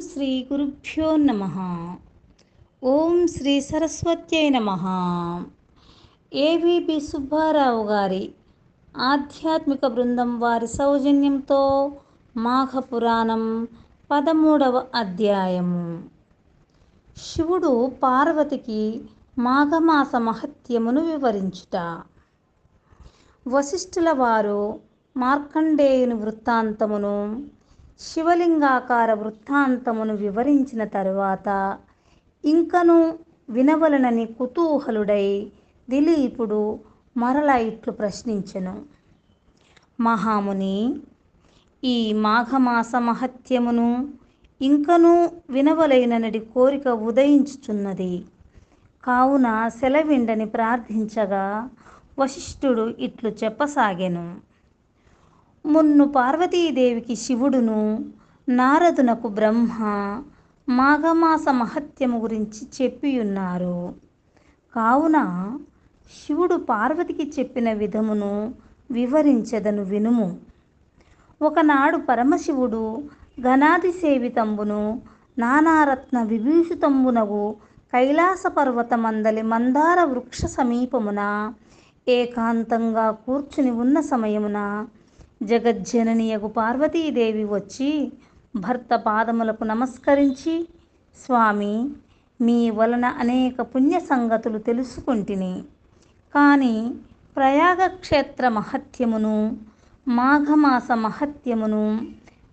శ్రీ గురుభ్యో నమ. ఓం శ్రీ సరస్వత్యై నమ. ఏవిపి సుబ్బారావు గారి ఆధ్యాత్మిక బృందం వారి సౌజన్యంతో మాఘపురాణం పదమూడవ అధ్యాయము. శివుడు పార్వతికి మాఘమాస మహత్యమును వివరించుట. వశిష్ఠుల వారు మార్కండేయుని వృత్తాంతమును శివలింగాకార వృత్తాంతమును వివరించిన తరువాత ఇంకను వినవలనని కుతూహలుడై దిలీపుడు మరల ఇట్లు ప్రశ్నించెను. మహాముని ఈ మాఘమాస మహత్యమును ఇంకనూ వినవలైననడి కోరిక ఉదయించుచున్నది. కావున సెలవిండని ప్రార్థించగా వశిష్ఠుడు ఇట్లు చెప్పసాగెను. మున్ను పార్వతీదేవికి శివుడును నారదునకు బ్రహ్మ మాఘమాస మహత్యము గురించి చెప్పియున్నారు. కావున శివుడు పార్వతికి చెప్పిన విధమును వివరించదను వినుము. ఒకనాడు పరమశివుడు గణాది సేవితంబును నానారత్న విభూషితంబునగు కైలాస పర్వతమందలి మందార వృక్ష సమీపమున ఏకాంతంగా కూర్చుని ఉన్న సమయమున జగజ్జననియగు పార్వతీదేవి వచ్చి భర్త పాదములకు నమస్కరించి స్వామి మీ వలన అనేక పుణ్య సంగతులు తెలుసుకుంటుని. కానీ ప్రయాగక్షేత్ర మహత్యమును మాఘమాస మహత్యమును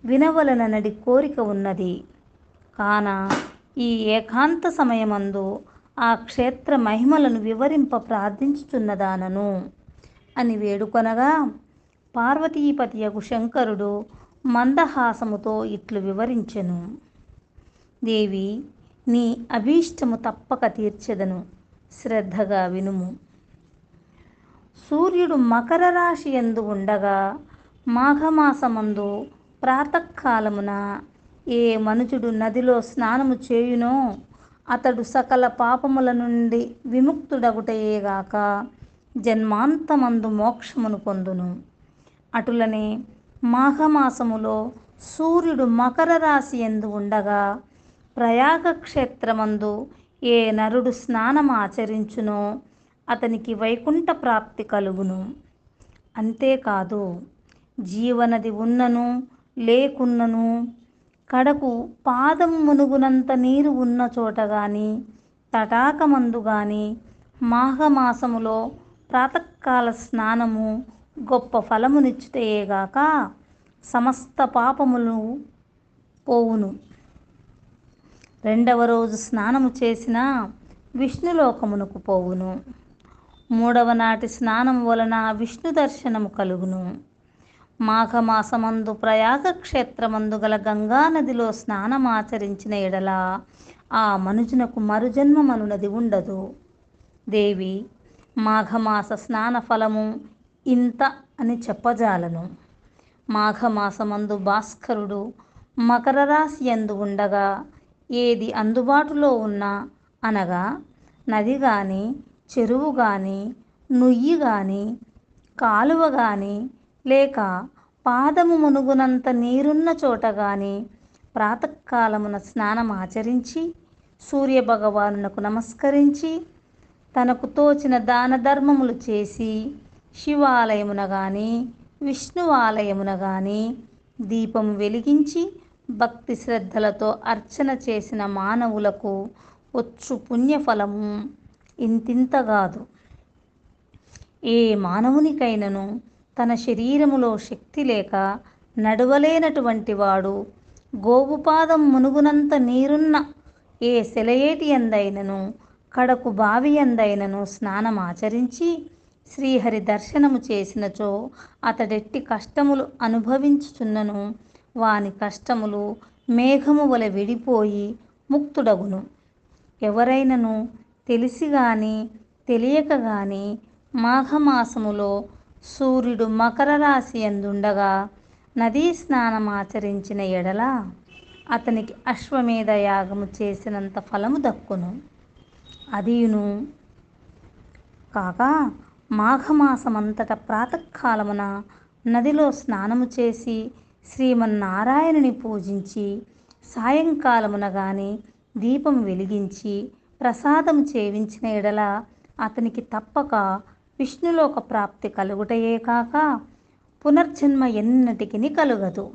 వినవలననడి కోరిక ఉన్నది. కాన ఈ ఏకాంత సమయమందు ఆ క్షేత్ర మహిమలను వివరింప ప్రార్థించుచున్నదానను అని వేడుకొనగా పార్వతీపతియగు శంకరుడు మందహాసముతో ఇట్లు వివరించెను. దేవి నీ అభీష్టము తప్పక తీర్చెదను. శ్రద్ధగా వినుము. సూర్యుడు మకర రాశి ఎందు ఉండగా మాఘమాసమందు ప్రాతకాలమున ఏ మనుజుడు నదిలో స్నానము చేయునో అతడు సకల పాపముల నుండి విముక్తుడగుటయేగాక జన్మాంతమందు మోక్షమును పొందును. అటులనే మాఘమాసములో సూర్యుడు మకర రాశి ఎందు ఉండగా ప్రయాగ క్షేత్రమందు ఏ నరుడు స్నానమాచరించునో అతనికి వైకుంఠ ప్రాప్తి కలుగును. అంతేకాదు జీవనది ఉన్నను లేకున్నను కడకు పాదం మునుగునంత నీరు ఉన్న చోట గాని తటాకమందు గాని మాఘమాసములో ప్రాతకాల స్నానము గొప్ప ఫలమునిచ్చుటయేగాక సమస్త పాపములు పోవును. రెండవ రోజు స్నానము చేసిన విష్ణులోకమునకు పోవును. మూడవ నాటి స్నానం వలన విష్ణు దర్శనము కలుగును. మాఘమాసమందు ప్రయాగ క్షేత్రమందు గల గంగానదిలో స్నానమాచరించిన ఎడల ఆ మనుజునకు మరుజన్మమనున్నది ఉండదు. దేవి మాఘమాస స్నాన ఫలము ఇంత అని చెప్పజాలను. మాఘమాసమందు భాస్కరుడు మకర రాశి ఎందు ఉండగా ఏది అందుబాటులో ఉన్నా అనగా నది కానీ చెరువు కానీ నుయ్యి కానీ కాలువ కానీ లేక పాదము మునుగునంత నీరున్న చోట కానీ ప్రాతకాలమున స్నానం ఆచరించి సూర్యభగవానునకు నమస్కరించి తనకు తోచిన దాన ధర్మములు చేసి శివాలయమున గాని విష్ణువాలయమున గాని దీపం వెలిగించి భక్తి శ్రద్ధలతో అర్చన చేసిన మానవులకు వచ్చు పుణ్యఫలము. ఇంతింతగాదు ఏ మానవునికైనను తన శరీరములో శక్తి లేక నడవలేనటువంటి వాడు గోవుపాదం మునుగునంత నీరున్న ఏ సెలయేటి ఎందైనను కడకు బావి ఎందైనను స్నానమాచరించి శ్రీహరి దర్శనము చేసినచో అతడెట్టి కష్టములు అనుభవించుచున్నను. వాని కష్టములు మేఘము వలె విడిపోయి ముక్తుడగును. ఎవరైనను తెలిసి గాని తెలియక గాని మాఘమాసములో సూర్యుడు మకర రాశి ఎందుండగా నదీ స్నానం ఆచరించిన ఎడల అతనికి అశ్వమేధ యాగము చేసినంత ఫలము దక్కును. అదియును. కాక మాఘమాసమంతట ప్రాతకాలమున నదిలో స్నానము చేసి శ్రీమన్నారాయణుని పూజించి సాయంకాలమున గాని దీపం వెలిగించి ప్రసాదం చేయించిన ఎడల అతనికి తప్పక విష్ణులోక ప్రాప్తి కలుగుటయే కాక పునర్జన్మ ఎన్నటికి కలుగదు.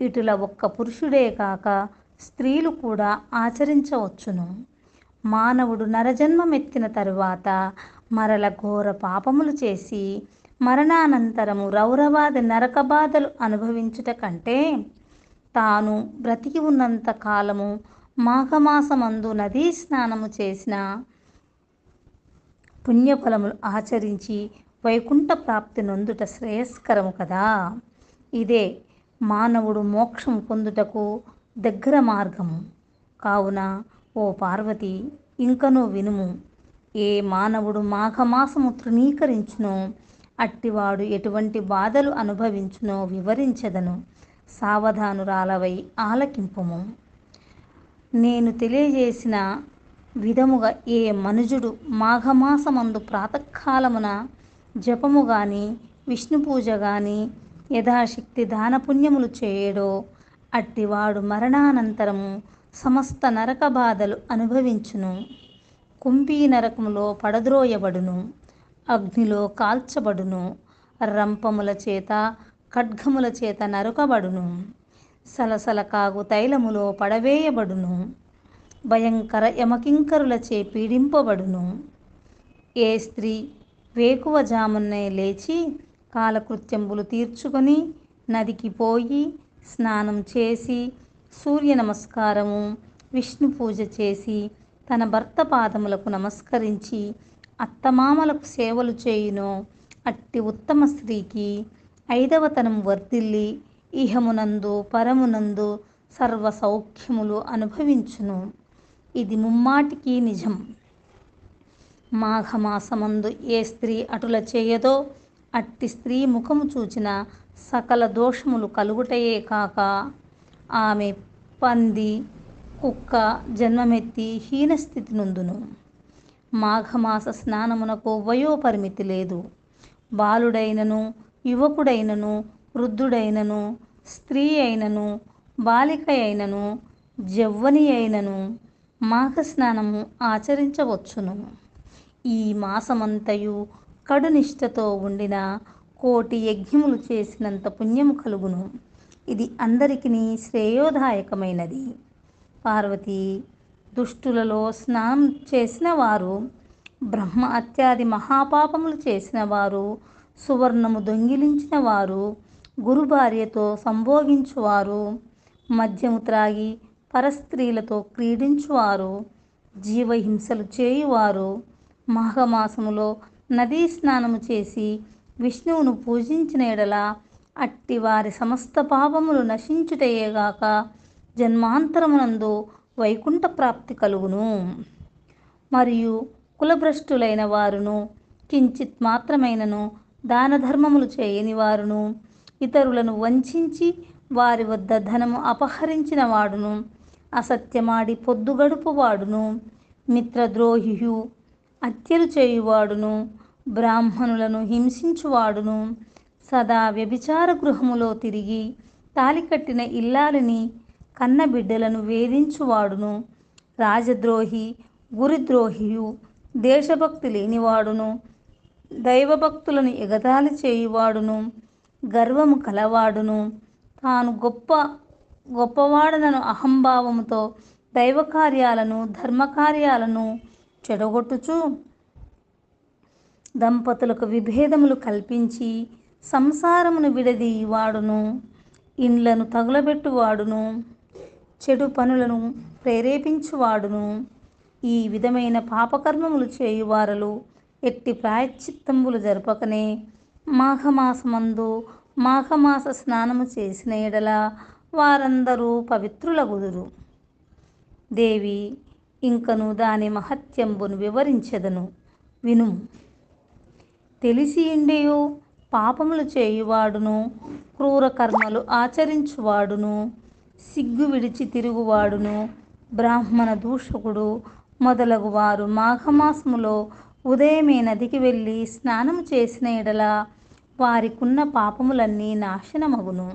ఇటుల ఒక్క పురుషుడే కాక స్త్రీలు కూడా ఆచరించవచ్చును. మానవుడు నరజన్మమెత్తిన తరువాత మరల ఘోర పాపములు చేసి మరణానంతరము రౌరవాది నరకబాధలు అనుభవించుట కంటే తాను బ్రతికి ఉన్నంత కాలము మాఘమాసమందు నదీ స్నానము చేసిన పుణ్యఫలములు ఆచరించి వైకుంఠ ప్రాప్తి నొందుట శ్రేయస్కరము కదా. ఇదే మానవుడు మోక్షం పొందుటకు దగ్గర మార్గము. కావున ఓ పార్వతి ఇంకనూ వినుము. ఏ మానవుడు మాఘమాసము తృణీకరించునో అట్టివాడు ఎటువంటి బాధలు అనుభవించునో వివరించదను. సావధానురాలవై ఆలకింపుము. నేను తెలియజేసిన విధముగా ఏ మనుజుడు మాఘమాసమందు ప్రాతకాలమున జపము గాని విష్ణు పూజ గాని యథాశక్తి దానపుణ్యములు చేయడో అట్టివాడు మరణానంతరము సమస్త నరక బాధలు అనుభవించును. కుంభీ నరకములో పడద్రోయబడును. అగ్నిలో కాల్చబడును. రంపముల చేత ఖడ్గముల చేత నరుకబడును. సలసల కాగు తైలములో పడవేయబడును. భయంకర యమకింకరులచే పీడింపబడును. ఏ స్త్రీ వేకువజామున్నే లేచి కాలకృత్యంబులు తీర్చుకొని నదికి పోయి స్నానం చేసి సూర్య నమస్కారము విష్ణు పూజ చేసి తన భర్త పాదములకు నమస్కరించి అత్తమామలకు సేవలు చేయును. అట్టి ఉత్తమ స్త్రీకి ఐదవతనం వర్ధిల్లి ఇహమునందు పరమునందు సర్వ సౌఖ్యములు అనుభవించును. ఇది ముమ్మాటికి నిజం. మాఘమాసమందు ఏ స్త్రీ అటుల చేయదో అట్టి స్త్రీ ముఖము చూచిన సకల దోషములు కలుగుటయే కాక ఆమె పంది కుక్క జన్మమెత్తి హీనస్థితి నుందును. మాఘమాస స్నానమునకు వయోపరిమితి లేదు. బాలుడైనను యువకుడైనను వృద్ధుడైనను స్త్రీ అయినను బాలిక అయినను జవ్వని అయినను మాఘ స్నానము ఆచరించవచ్చును. ఈ మాసమంతయు కడునిష్టతో ఉండిన కోటి యజ్ఞములు చేసినంత పుణ్యము కలుగును. ఇది అందరికీ శ్రేయోదాయకమైనది. పార్వతి దుష్టులలో స్నానం చేసిన వారు బ్రహ్మ అత్యాది మహాపాపములు చేసిన వారు సువర్ణము దొంగిలించిన వారు గురు భార్యతో సంభోగించువారు మద్యము త్రాగి పరస్త్రీలతో క్రీడించువారు జీవహింసలు చేయువారు మాఘమాసములో నదీ స్నానము చేసి విష్ణువును పూజించిన ఎడల అట్టి వారి సమస్త పాపములు నశించుటయేగాక జన్మాంతరమునందు వైకుంఠ ప్రాప్తి కలుగును. మరియు కులభ్రష్టులైన వారును కించిత్ మాత్రమైనను దాన ధర్మములు చేయని వారును ఇతరులను వంచించి వారి వద్ద ధనము అపహరించిన వాడును అసత్యమాడి పొద్దుగడుపు వాడును మిత్రద్రోహియు హత్యలు చేయువాడును బ్రాహ్మణులను హింసించువాడును సదా వ్యభిచార గృహములో తిరిగి తాలికట్టిన ఇల్లాలిని కన్న బిడ్డలను వేధించువాడును. రాజద్రోహి గురిద్రోహియు దేశభక్తి లేనివాడును. దైవభక్తులను ఎగతాళి చేయువాడును. గర్వము కలవాడును. తాను గొప్ప గొప్పవాడనను అహంభావముతో దైవ కార్యాలను ధర్మకార్యాలను చెడగొట్టుచు దంపతులకు విభేదములు కల్పించి సంసారమును విడదీయువాడును. ఇండ్లను తగులబెట్టువాడును. చెడు పనులను ప్రేరేపించువాడును. ఈ విధమైన పాపకర్మములు చేయువారలు ఎట్టి ప్రాయశ్చిత్తంబులు జరపకనే. మాఘమాసమందు మాఘమాస స్నానము చేసిన ఎడల వారందరూ పవిత్రులగుదురు. దేవి ఇంకను దాని మహత్యంబును వివరించెదను. విను. తెలిసి ఇండియు పాపములు చేయువాడును క్రూర కర్మలు ఆచరించువాడును. సిగ్గు విడిచి తిరుగువాడును. బ్రాహ్మణ దూషకుడు మొదలగు వారు మాఘమాసములో ఉదయమే నదికి వెళ్ళి స్నానము చేసిన ఎడల వారికున్న పాపములన్నీ నాశనమగును.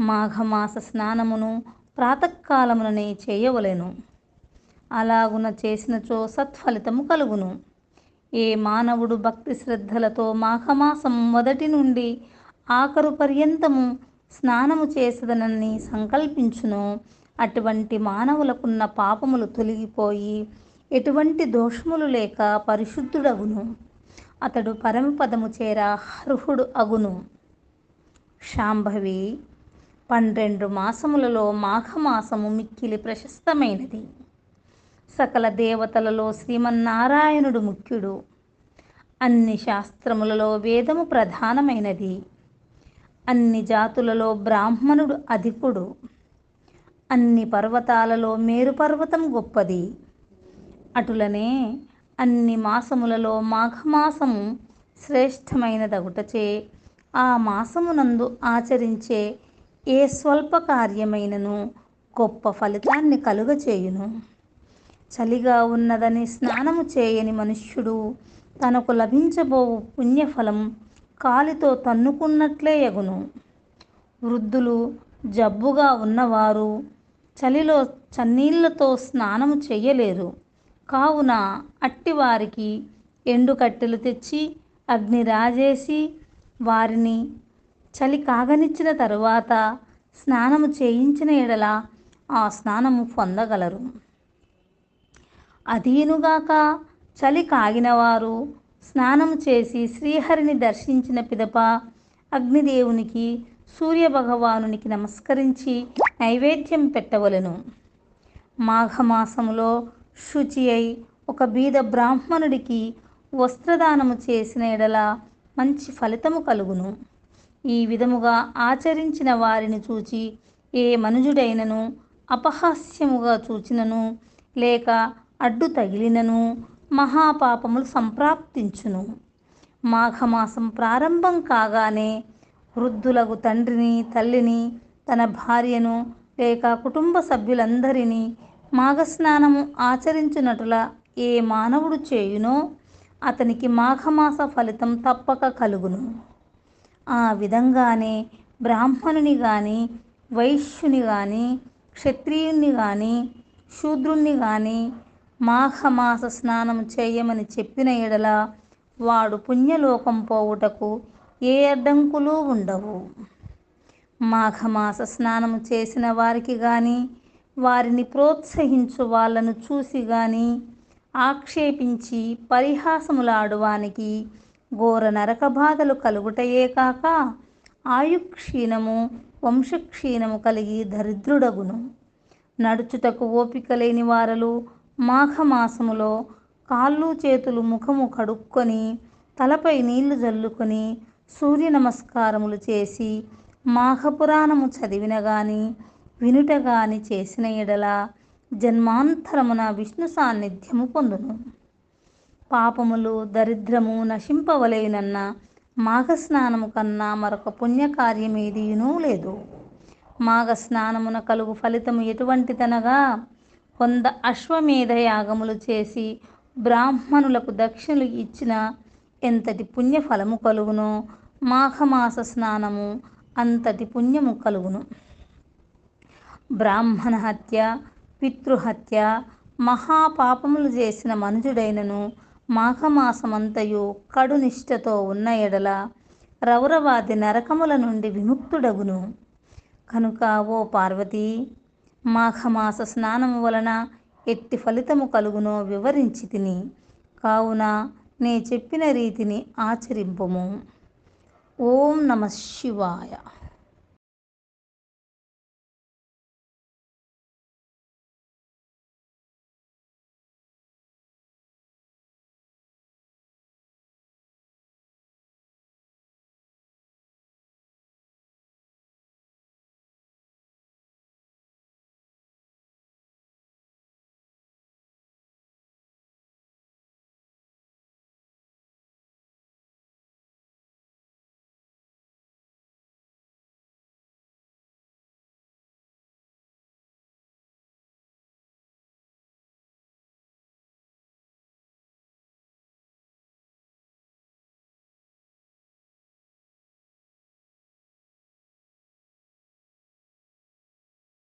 మాఘమాస స్నానమును ప్రాతకాలముననే చేయవలెను. అలాగున చేసినచో సత్ఫలితము కలుగును. ఏ మానవుడు భక్తి శ్రద్ధలతో మాఘమాసం మొదటి నుండి ఆఖరు పర్యంతము స్నానము చేసదనని సంకల్పించును. అటువంటి మానవులకున్న పాపములు తొలగిపోయి ఎటువంటి దోషములు లేక పరిశుద్ధుడగును. అతడు పరమపదము చేర అర్హుడు అగును. శాంభవి పన్నెండు మాసములలో మాఘమాసము మిక్కిలి ప్రశస్తమైనది. సకల దేవతలలో శ్రీమన్నారాయణుడు ముఖ్యుడు. అన్ని శాస్త్రములలో వేదము ప్రధానమైనది. అన్ని జాతులలో బ్రాహ్మణుడు అధికుడు. అన్ని పర్వతాలలో మేరు పర్వతం గొప్పది. అటులనే అన్ని మాసములలో మాఘమాసము శ్రేష్టమైనదగుటచే ఆ మాసమునందు ఆచరించే ఏ స్వల్ప కార్యమైనను గొప్ప ఫలితాన్ని కలుగచేయును. చలిగా ఉన్నదని స్నానము చేయని మనుష్యుడు తనకు లభించబోవు పుణ్యఫలం కాలితో తన్నుకున్నట్లే యగును వృద్ధులు జబ్బుగా ఉన్నవారు చలిలో చన్నీళ్ళతో స్నానము చెయ్యలేరు. కావున అట్టివారికి ఎండు కట్టెలు తెచ్చి అగ్ని రాజేసి వారిని చలి కాగనిచ్చిన తరువాత స్నానము చేయించిన ఎడల ఆ స్నానము పొందగలరు. అదీనుగాక చలి కాగినవారు స్నానము చేసి శ్రీహరిని దర్శించిన పిదప అగ్నిదేవునికి సూర్యభగవానునికి నమస్కరించి నైవేద్యం పెట్టవలెను. మాఘమాసములో శుచి అయి ఒక బీద బ్రాహ్మణుడికి వస్త్రదానము చేసిన ఎడల మంచి ఫలితము కలుగును. ఈ విధముగా ఆచరించిన వారిని చూచి ఏ మనుజుడైనను అపహాస్యముగా చూచినను లేక అడ్డు తగిలినను మహాపాపములు సంప్రాప్తించును. మాఘమాసం ప్రారంభం కాగానే వృద్ధులకు తండ్రిని తల్లిని తన భార్యను లేక కుటుంబ సభ్యులందరినీ మాఘస్నానము ఆచరించునటుల ఏ మానవుడు చేయునో అతనికి మాఘమాస ఫలితం తప్పక కలుగును. ఆ విధంగానే బ్రాహ్మణుని కానీ వైశ్యుని కానీ క్షత్రియుణ్ణి కానీ శూద్రుణ్ణి కానీ మాఘమాస స్నానం చేయమని చెప్పిన ఎడల వాడు పుణ్యలోకం పోవుటకు ఏ అడ్డంకులు ఉండవు. మాఘమాస స్నానము చేసిన వారికి గాని వారిని ప్రోత్సహించు వాళ్ళను చూసి గాని ఆక్షేపించి పరిహాసములాడువానికి ఘోర నరక బాధలు కలుగుటయే కాక ఆయుక్షీణము వంశక్షీణము కలిగి దరిద్రుడగును. నడుచుటకు ఓపిక లేని వారలు మాఘమాసములో కాళ్ళు చేతులు ముఖము కడుక్కొని తలపై నీళ్ళు జల్లుకొని సూర్య నమస్కారములు చేసి మాఘపురాణము చదివిన గాని వినుట గాని చేసిన ఎడల జన్మాంతరమున విష్ణు సాన్నిధ్యము పొందును. పాపములు దరిద్రము నశింపవలేనన్న మాఘస్నానము కన్నా మరొక పుణ్యకార్యమేదీనూ లేదు. మాఘస్నానమున కలుగు ఫలితము ఎటువంటిదనగా వంద అశ్వమేధ యాగములు చేసి బ్రాహ్మణులకు దక్షిణలు ఇచ్చిన ఎంతటి పుణ్యఫలము కలుగునో? మాఘమాస స్నానము అంతటి పుణ్యము కలుగును. బ్రాహ్మణ హత్య పితృహత్య మహాపాపములు చేసిన మనుజుడైనను మాఘమాసమంతయు కడునిష్టతో ఉన్న ఎడల రౌరవాది నరకముల నుండి విముక్తుడగును. కనుక ఓ పార్వతీ మాఘమాస స్నానము వలన ఎట్టి ఫలితము కలుగునో వివరించి తిని కావున నే చెప్పిన రీతిని ఆచరింపము. ఓం నమ శివాయ.